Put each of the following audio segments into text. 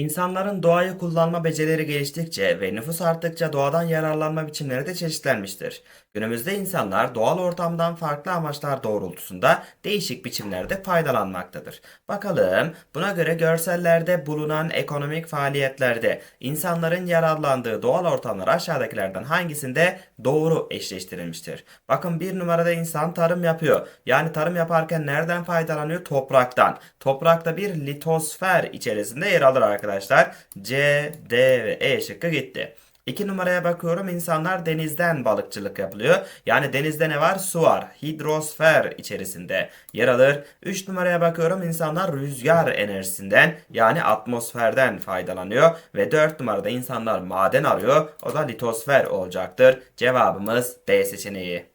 İnsanların doğayı kullanma becerileri geliştikçe ve nüfus arttıkça doğadan yararlanma biçimleri de çeşitlenmiştir. Günümüzde insanlar doğal ortamdan farklı amaçlar doğrultusunda değişik biçimlerde faydalanmaktadır. Bakalım buna göre görsellerde bulunan ekonomik faaliyetlerde insanların yararlandığı doğal ortamlar aşağıdakilerden hangisinde doğru eşleştirilmiştir? Bakın bir numarada insan tarım yapıyor. Yani tarım yaparken nereden faydalanıyor? Topraktan. Toprakta bir litosfer içerisinde yer alır arkadaşlar. C, D ve E şıkkı gitti. 2 numaraya bakıyorum insanlar denizden balıkçılık yapılıyor. Yani denizde ne var? Su var. Hidrosfer içerisinde yer alır. 3 numaraya bakıyorum insanlar rüzgar enerjisinden yani atmosferden faydalanıyor. Ve 4 numarada insanlar maden arıyor. O da litosfer olacaktır. Cevabımız D seçeneği.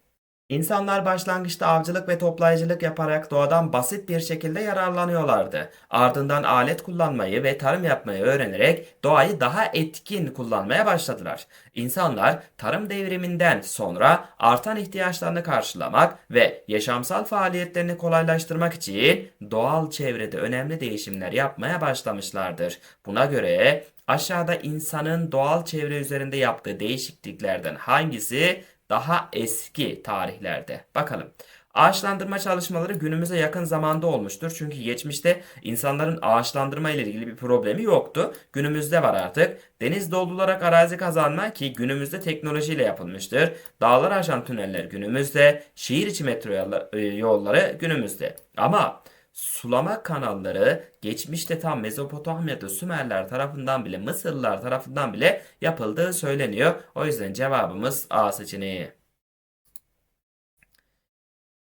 İnsanlar başlangıçta avcılık ve toplayıcılık yaparak doğadan basit bir şekilde yararlanıyorlardı. Ardından alet kullanmayı ve tarım yapmayı öğrenerek doğayı daha etkin kullanmaya başladılar. İnsanlar tarım devriminden sonra artan ihtiyaçlarını karşılamak ve yaşamsal faaliyetlerini kolaylaştırmak için doğal çevrede önemli değişimler yapmaya başlamışlardır. Buna göre aşağıda insanın doğal çevre üzerinde yaptığı değişikliklerden hangisi daha eski tarihlerde. Bakalım. Ağaçlandırma çalışmaları günümüze yakın zamanda olmuştur. Çünkü geçmişte insanların ağaçlandırma ile ilgili bir problemi yoktu. Günümüzde var artık. Deniz doldurarak arazi kazanma ki günümüzde teknolojiyle yapılmıştır. Dağlar aşan tüneller günümüzde. Şehir içi metro yolları- yolları günümüzde. Ama sulama kanalları geçmişte tam Mezopotamya'da Sümerler tarafından bile Mısırlılar tarafından bile yapıldığı söyleniyor. O yüzden cevabımız A seçeneği.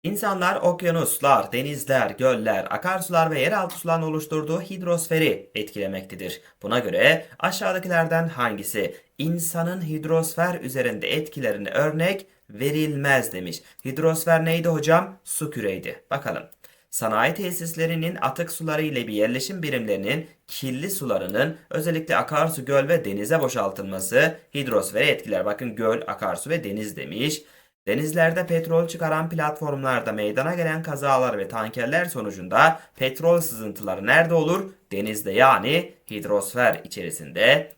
İnsanlar okyanuslar, denizler, göller, akarsular ve yeraltı suların oluşturduğu hidrosferi etkilemektedir. Buna göre aşağıdakilerden hangisi insanın hidrosfer üzerinde etkilerine örnek verilmez demiş. Hidrosfer neydi hocam? Su küreydi. Bakalım. Sanayi tesislerinin atık suları ile bir yerleşim birimlerinin kirli sularının özellikle akarsu, göl ve denize boşaltılması hidrosferi etkiler. Bakın göl, akarsu ve deniz demiş. Denizlerde petrol çıkaran platformlarda meydana gelen kazalar ve tankerler sonucunda petrol sızıntıları nerede olur? Denizde yani hidrosfer içerisinde.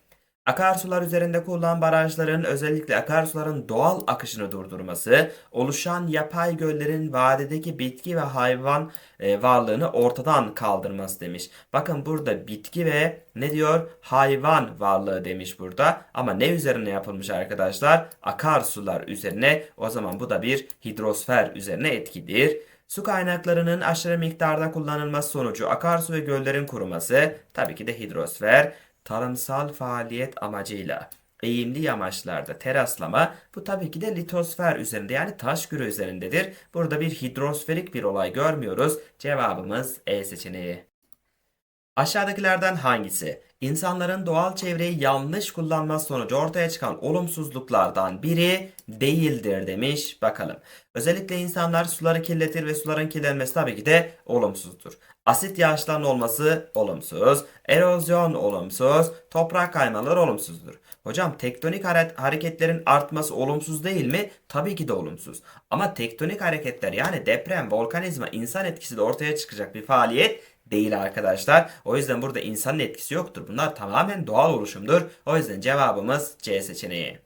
Akarsular üzerinde kurulan barajların özellikle akarsuların doğal akışını durdurması, oluşan yapay göllerin vadideki bitki ve hayvan e, varlığını ortadan kaldırması demiş. Bakın burada bitki ve ne diyor? Hayvan varlığı demiş burada. Ama ne üzerine yapılmış arkadaşlar? Akarsular üzerine. O zaman bu da bir hidrosfer üzerine etkidir. Su kaynaklarının aşırı miktarda kullanılması sonucu akarsu ve göllerin kuruması tabii ki de hidrosfer tarımsal faaliyet amacıyla eğimli yamaçlarda teraslama bu tabii ki de litosfer üzerinde yani taş küre üzerindedir. Burada bir hidrosferik bir olay görmüyoruz. Cevabımız E seçeneği. Aşağıdakilerden hangisi insanların doğal çevreyi yanlış kullanması sonucu ortaya çıkan olumsuzluklardan biri değildir demiş. Bakalım. Özellikle insanlar suları kirletir ve suların kirlenmesi tabii ki de olumsuzdur. Asit yağışların olması olumsuz, erozyon olumsuz, toprak kaymaları olumsuzdur. Hocam tektonik hare- hareketlerin artması olumsuz değil mi? Tabii ki de olumsuz. Ama tektonik hareketler yani deprem, volkanizma, insan etkisi de ortaya çıkacak bir faaliyet değil arkadaşlar. O yüzden burada insanın etkisi yoktur. Bunlar tamamen doğal oluşumdur. O yüzden cevabımız C seçeneği.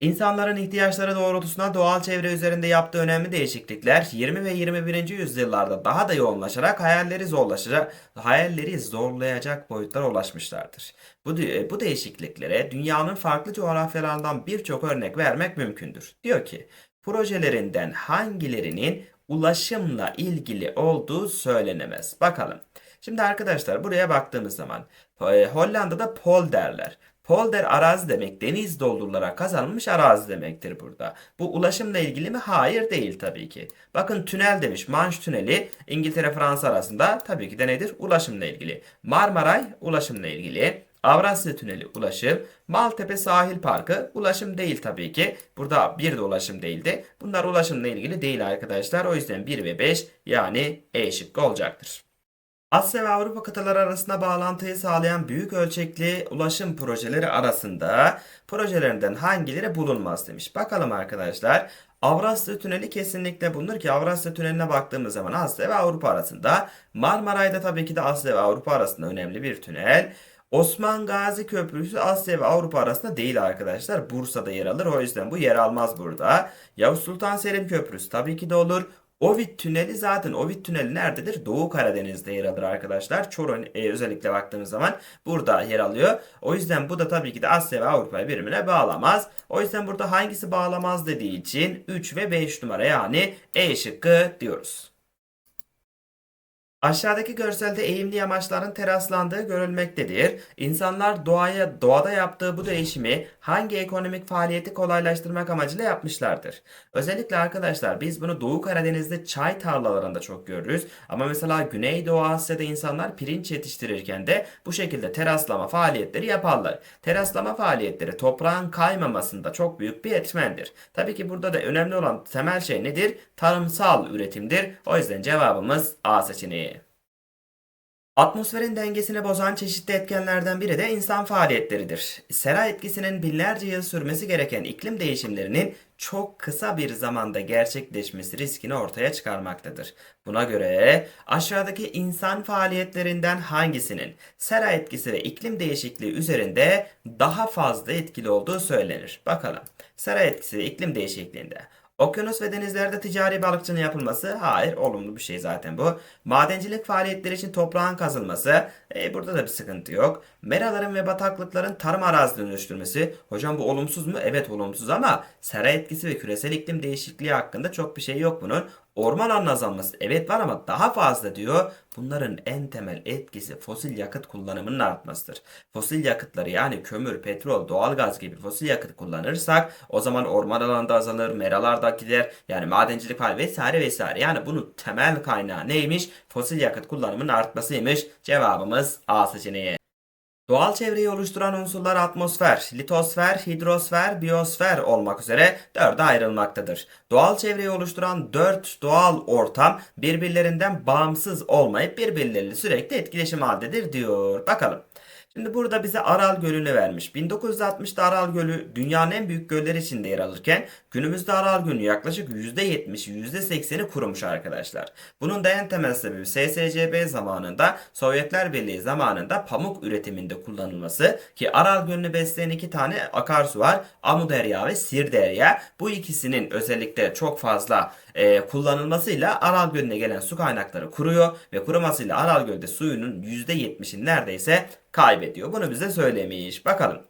İnsanların ihtiyaçları doğrultusunda doğal çevre üzerinde yaptığı önemli değişiklikler 20 ve 21. yüzyıllarda daha da yoğunlaşarak hayalleri zorlaşacak, hayalleri zorlayacak boyutlara ulaşmışlardır. Bu, bu değişikliklere dünyanın farklı coğrafyalarından birçok örnek vermek mümkündür. Diyor ki, projelerinden hangilerinin ulaşımla ilgili olduğu söylenemez. Bakalım. Şimdi arkadaşlar buraya baktığımız zaman e, Hollanda'da polderler. Polder arazi demek deniz doldurularak kazanılmış arazi demektir burada. Bu ulaşımla ilgili mi? Hayır değil tabii ki. Bakın tünel demiş. Manş tüneli İngiltere Fransa arasında tabii ki de nedir? Ulaşımla ilgili. Marmaray ulaşımla ilgili. Avrasya Tüneli ulaşım. Maltepe Sahil Parkı ulaşım değil tabii ki. Burada bir de ulaşım değildi. Bunlar ulaşımla ilgili değil arkadaşlar. O yüzden 1 ve 5 yani E şıkkı olacaktır. Asya ve Avrupa kıtaları arasında bağlantıyı sağlayan büyük ölçekli ulaşım projeleri arasında projelerinden hangileri bulunmaz demiş. Bakalım arkadaşlar. Avrasya Tüneli kesinlikle bulunur ki Avrasya Tüneli'ne baktığımız zaman Asya ve Avrupa arasında. Marmaray'da tabii ki de Asya ve Avrupa arasında önemli bir tünel. Osman Gazi Köprüsü Asya ve Avrupa arasında değil arkadaşlar. Bursa'da yer alır. O yüzden bu yer almaz burada. Yavuz Sultan Selim Köprüsü tabii ki de olur. Ovid Tüneli zaten Ovid Tüneli nerededir? Doğu Karadeniz'de yer alır arkadaşlar. Çorum e, özellikle baktığımız zaman burada yer alıyor. O yüzden bu da tabii ki de Asya ve Avrupa'yı birbirine bağlamaz. O yüzden burada hangisi bağlamaz dediği için 3 ve 5 numara yani E şıkkı diyoruz. Aşağıdaki görselde eğimli yamaçların teraslandığı görülmektedir. İnsanlar doğaya doğada yaptığı bu değişimi hangi ekonomik faaliyeti kolaylaştırmak amacıyla yapmışlardır? Özellikle arkadaşlar biz bunu Doğu Karadeniz'de çay tarlalarında çok görürüz. Ama mesela Güneydoğu Asya'da insanlar pirinç yetiştirirken de bu şekilde teraslama faaliyetleri yaparlar. Teraslama faaliyetleri toprağın kaymamasında çok büyük bir etmendir. Tabii ki burada da önemli olan temel şey nedir? Tarımsal üretimdir. O yüzden cevabımız A seçeneği. Atmosferin dengesini bozan çeşitli etkenlerden biri de insan faaliyetleridir. Sera etkisinin binlerce yıl sürmesi gereken iklim değişimlerinin çok kısa bir zamanda gerçekleşmesi riskini ortaya çıkarmaktadır. Buna göre aşağıdaki insan faaliyetlerinden hangisinin sera etkisi ve iklim değişikliği üzerinde daha fazla etkili olduğu söylenir. Bakalım. Sera etkisi ve iklim değişikliğinde Okyanus ve denizlerde ticari balıkçılığın yapılması hayır olumlu bir şey zaten bu. Madencilik faaliyetleri için toprağın kazılması e, burada da bir sıkıntı yok. Meraların ve bataklıkların tarım arazisi dönüştürmesi hocam bu olumsuz mu? Evet olumsuz ama sera etkisi ve küresel iklim değişikliği hakkında çok bir şey yok bunun. Orman alanı azalması evet var ama daha fazla diyor. Bunların en temel etkisi fosil yakıt kullanımının artmasıdır. Fosil yakıtları yani kömür, petrol, doğalgaz gibi fosil yakıt kullanırsak o zaman orman alanında azalır, meralar da gider. Yani madencilik hal vesaire vesaire. Yani bunun temel kaynağı neymiş? Fosil yakıt kullanımının artmasıymış. Cevabımız A seçeneği. Doğal çevreyi oluşturan unsurlar atmosfer, litosfer, hidrosfer, biyosfer olmak üzere dörde ayrılmaktadır. Doğal çevreyi oluşturan dört doğal ortam birbirlerinden bağımsız olmayıp birbirleriyle sürekli etkileşim haldedir diyor. Bakalım. Şimdi burada bize Aral Gölü'nü vermiş. 1960'da Aral Gölü dünyanın en büyük gölleri içinde yer alırken günümüzde Aral Gölü yaklaşık %70'i %80'i kurumuş arkadaşlar. Bunun da en temel sebebi SSCB zamanında Sovyetler Birliği zamanında pamuk üretiminde kullanılması ki Aral Gölü'nü besleyen iki tane akarsu var. Amuderya ve Sirderya. Bu ikisinin özellikle çok fazla e, kullanılmasıyla Aral Gölü'ne gelen su kaynakları kuruyor ve kurumasıyla Aral Gölü'de suyunun %70'ini neredeyse kaybediyor. Bunu bize söylemiş. Bakalım.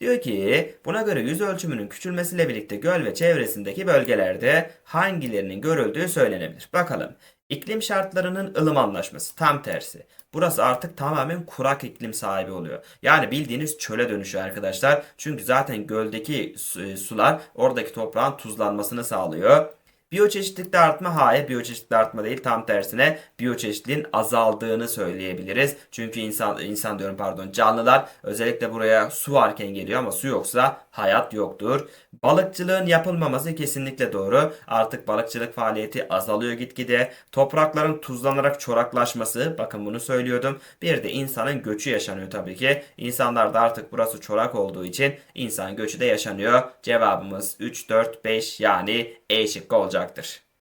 Diyor ki buna göre yüz ölçümünün küçülmesiyle birlikte göl ve çevresindeki bölgelerde hangilerinin görüldüğü söylenebilir. Bakalım. İklim şartlarının ılımanlaşması tam tersi. Burası artık tamamen kurak iklim sahibi oluyor. Yani bildiğiniz çöle dönüşüyor arkadaşlar. Çünkü zaten göldeki sular oradaki toprağın tuzlanmasını sağlıyor. Biyoçeşitlilikte artma hayır biyoçeşitlilikte artma değil tam tersine biyoçeşitliliğin azaldığını söyleyebiliriz. Çünkü insan insan diyorum pardon canlılar özellikle buraya su varken geliyor ama su yoksa hayat yoktur. Balıkçılığın yapılmaması kesinlikle doğru. Artık balıkçılık faaliyeti azalıyor gitgide. Toprakların tuzlanarak çoraklaşması bakın bunu söylüyordum. Bir de insanın göçü yaşanıyor tabii ki. İnsanlar da artık burası çorak olduğu için insan göçü de yaşanıyor. Cevabımız 3 4 5 yani E şıkkı olacaktır.